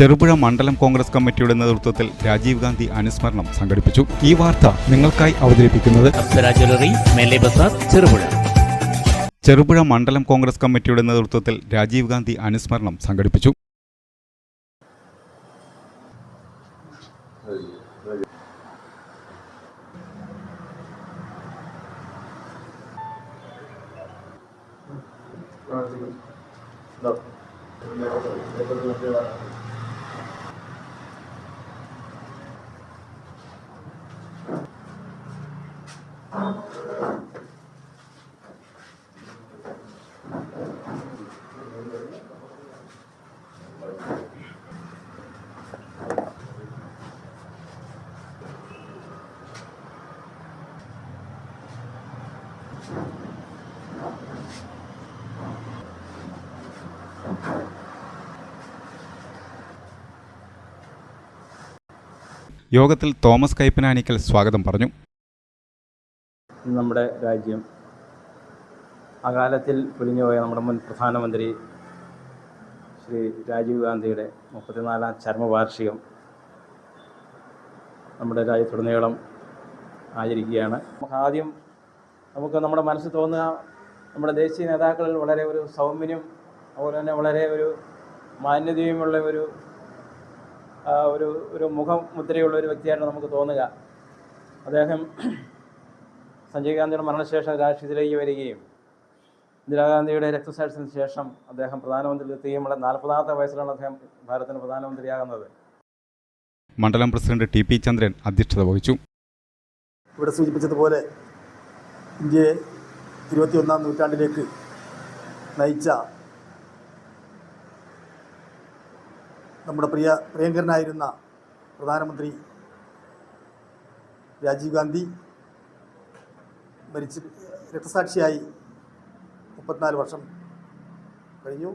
ചെറുപുഴ മണ്ഡലം കോൺഗ്രസ് കമ്മിറ്റിയുടെ നേതൃത്വത്തിൽ രാജീവ് ഗാന്ധി അനുസ്മരണം സംഘടിപ്പിച്ചു. ഈ വാർത്ത നിങ്ങൾക്കായി അവതരിപ്പിക്കുന്നത് ചെറുപുഴ. ചെറുപുഴ മണ്ഡലം കോൺഗ്രസ് കമ്മിറ്റിയുടെ നേതൃത്വത്തിൽ രാജീവ് ഗാന്ധി അനുസ്മരണം സംഘടിപ്പിച്ചു. യോഗത്തിൽ തോമസ് കൈപ്പനാനിക്കൽ സ്വാഗതം പറഞ്ഞു. നമ്മുടെ രാജ്യം അകാലത്തിൽ പൊലിഞ്ഞുപോയ നമ്മുടെ മുൻ പ്രധാനമന്ത്രി ശ്രീ രാജീവ് ഗാന്ധിയുടെ മുപ്പത്തിനാലാം ചരമവാർഷികം നമ്മുടെ രാജ്യത്തുടനീളം ആചരിക്കുകയാണ്. നമുക്ക് ആദ്യം നമുക്ക് നമ്മുടെ മനസ്സിൽ തോന്നുക നമ്മുടെ ദേശീയ നേതാക്കളിൽ വളരെ ഒരു സൗമ്യനും അതുപോലെ തന്നെ വളരെ ഒരു മാന്യതയുമുള്ള ഒരു ഒരു ഒരു മുഖമുദ്രയുള്ള ഒരു വ്യക്തിയായിട്ട് നമുക്ക് തോന്നുക. അദ്ദേഹം സഞ്ജയ് ഗാന്ധിയുടെ മരണശേഷം രാഷ്ട്രീയത്തിലേക്ക് വരികയും ഇന്ദിരാഗാന്ധിയുടെ രക്തസാക്ഷത്തിന് ശേഷം അദ്ദേഹം പ്രധാനമന്ത്രിയിലെത്തുകയും വളരെ നാൽപ്പതാമത്തെ വയസ്സിലാണ് അദ്ദേഹം ഭാരതത്തിന് പ്രധാനമന്ത്രിയാകുന്നത്. മണ്ഡലം പ്രസിഡന്റ് ടി പി ചന്ദ്രൻ അധ്യക്ഷത വഹിച്ചു. ഇവിടെ സൂചിപ്പിച്ചതുപോലെ ഇന്ത്യയെ ഇരുപത്തിയൊന്നാം നൂറ്റാണ്ടിലേക്ക് നയിച്ച നമ്മുടെ പ്രിയ പ്രിയങ്കരനായിരുന്ന പ്രധാനമന്ത്രി രാജീവ് ഗാന്ധി മരിച്ച് രക്തസാക്ഷിയായി മുപ്പത്തിനാല് വർഷം കഴിഞ്ഞു.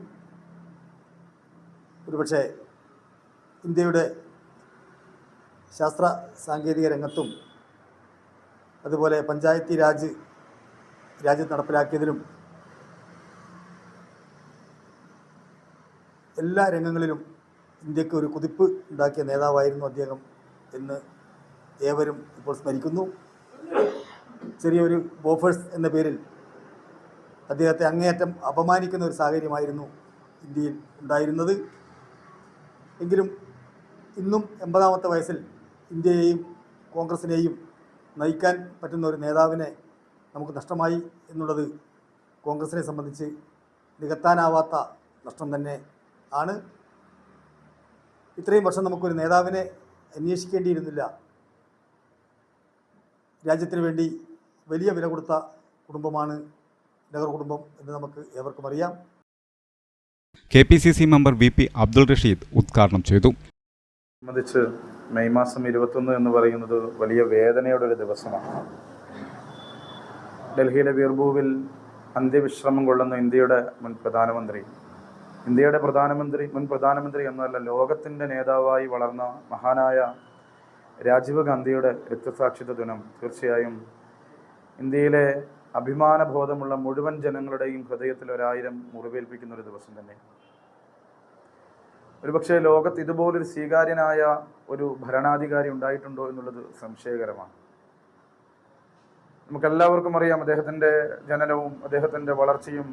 ഒരുപക്ഷെ ഇന്ത്യയുടെ ശാസ്ത്ര സാങ്കേതിക രംഗത്തും അതുപോലെ പഞ്ചായത്തി രാജ് രാജ്യത്ത് നടപ്പിലാക്കിയതിലും എല്ലാ രംഗങ്ങളിലും ഇന്ത്യയ്ക്ക് ഒരു കുതിപ്പ് ഉണ്ടാക്കിയ നേതാവായിരുന്നു അദ്ദേഹം എന്ന് ഏവരും ഇപ്പോൾ സ്മരിക്കുന്നു. ചെറിയൊരു ബോഫേഴ്സ് എന്ന പേരിൽ അദ്ദേഹത്തെ അങ്ങേയറ്റം അപമാനിക്കുന്ന ഒരു സാഹചര്യമായിരുന്നു ഇന്ത്യയിൽ ഉണ്ടായിരുന്നത്. എങ്കിലും ഇന്നും എൺപതാമത്തെ വയസ്സിൽ ഇന്ത്യയെയും കോൺഗ്രസിനെയും നയിക്കാൻ പറ്റുന്ന ഒരു നേതാവിനെ നമുക്ക് നഷ്ടമായി എന്നുള്ളത് കോൺഗ്രസിനെ സംബന്ധിച്ച് നികത്താനാവാത്ത നഷ്ടം തന്നെ ആണ്. ഇത്രയും വർഷം നമുക്കൊരു നേതാവിനെ അന്വേഷിക്കേണ്ടിയിരുന്നില്ല. രാജ്യത്തിന് വേണ്ടി വലിയ വില കൊടുത്ത കുടുംബമാണ് നെഹ്റു കുടുംബം എന്ന് നമുക്ക് ഏവർക്കും അറിയാം. K P C C member V P Abdul Rasheed ഉദ്ഘാടനം ചെയ്തു. സംബന്ധിച്ച് മെയ് മാസം ഇരുപത്തൊന്ന് എന്ന് പറയുന്നത് വലിയ വേദനയുടെ ഒരു ദിവസമാണ്. ഡൽഹിയിലെ ബീർഭൂവിൽ അന്ത്യവിശ്രമം കൊള്ളുന്ന ഇന്ത്യയുടെ മുൻ പ്രധാനമന്ത്രി. ഇന്ത്യയുടെ പ്രധാനമന്ത്രി മുൻ പ്രധാനമന്ത്രി എന്നല്ല ലോകത്തിന്റെ നേതാവായി വളർന്ന മഹാനായ രാജീവ് ഗാന്ധിയുടെ രക്തസാക്ഷിത്വ ദിനം തീർച്ചയായും ഇന്ത്യയിലെ അഭിമാനബോധമുള്ള മുഴുവൻ ജനങ്ങളുടെയും ഹൃദയത്തിൽ ഒരായിരം മുറിവേൽപ്പിക്കുന്ന ഒരു ദിവസം തന്നെ. ഒരുപക്ഷെ ലോകത്ത് ഇതുപോലൊരു സ്വീകാര്യനായ ഒരു ഭരണാധികാരി ഉണ്ടായിട്ടുണ്ടോ എന്നുള്ളത് സംശയകരമാണ്. നമുക്കെല്ലാവർക്കും അറിയാം അദ്ദേഹത്തിന്റെ ജനനവും അദ്ദേഹത്തിന്റെ വളർച്ചയും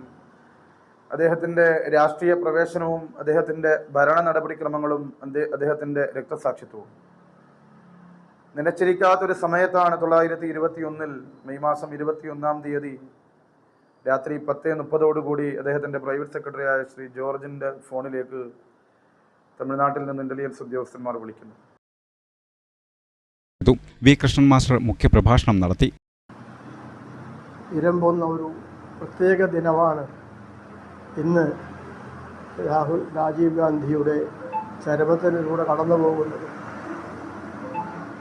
അദ്ദേഹത്തിന്റെ രാഷ്ട്രീയ പ്രവേശനവും അദ്ദേഹത്തിന്റെ ഭരണ നടപടിക്രമങ്ങളും അദ്ദേഹ- അദ്ദേഹത്തിന്റെ രക്തസാക്ഷിത്വവും നിലച്ചിരിക്കാത്തൊരു സമയത്താണ് തൊള്ളായിരത്തി ഇരുപത്തി ഒന്നിൽ മെയ് മാസം ഇരുപത്തിയൊന്നാം തീയതി രാത്രി പത്ത് മുപ്പതോടുകൂടി അദ്ദേഹത്തിന്റെ പ്രൈവറ്റ് സെക്രട്ടറിയായ ശ്രീ ജോർജിന്റെ ഫോണിലേക്ക് തമിഴ്നാട്ടിൽ നിന്ന് ഇന്റലിജൻസ് ഉദ്യോഗസ്ഥന്മാർ വിളിക്കുന്നു. വി കൃഷ്ണൻ മാസ്റ്റർ മുഖ്യപ്രഭാഷണം നടത്തി ഇരമ്പുന്ന ഒരു പ്രത്യേക ദിനമാണ് ഇന്ന് രാഹുൽ രാജീവ് ഗാന്ധിയുടെ ചരമത്തിലൂടെ കടന്നു പോകുന്നത്.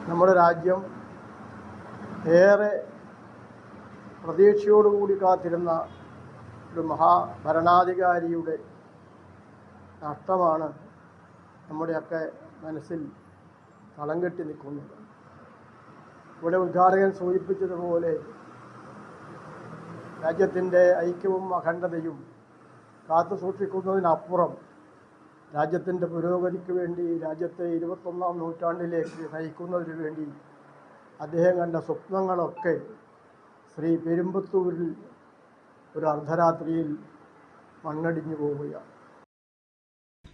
നമ്മുടെ രാജ്യം ഏറെ പ്രതീക്ഷയോടുകൂടി കാത്തിരുന്ന ഒരു മഹാഭരണാധികാരിയുടെ നഷ്ടമാണ് നമ്മുടെയൊക്കെ മനസ്സിൽ തളം കെട്ടി നിൽക്കുന്നത്. ഇവിടെ ഉദ്ഘാടകൻ സൂചിപ്പിച്ചതുപോലെ രാജ്യത്തിന്റെ ഐക്യവും അഖണ്ഡതയും കാത്തു സൂക്ഷിക്കുന്നതിനപ്പുറം രാജ്യത്തിന്റെ പുരോഗതിക്ക് വേണ്ടി രാജ്യത്തെ ഇരുപത്തൊന്നാം നൂറ്റാണ്ടിലേക്ക് നയിക്കുന്നതിന് വേണ്ടി അദ്ദേഹം കണ്ട സ്വപ്നങ്ങളൊക്കെ ശ്രീ പെരുമ്പത്തൂരിൽ ഒരു അർദ്ധരാത്രിയിൽ മണ്ണടിഞ്ഞു പോവുകയാണ്.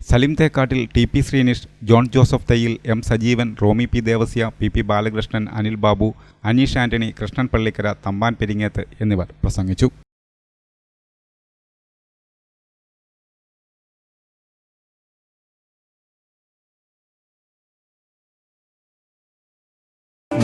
Salim Thekkattil T P Sreenish John Joseph Thayyil M Sajeevan Romy P Devasya P P Balakrishnan Anil Babu Aneesh Antony Krishnan Pallikkara Thampan Peringeth എന്നിവർ പ്രസംഗിച്ചു.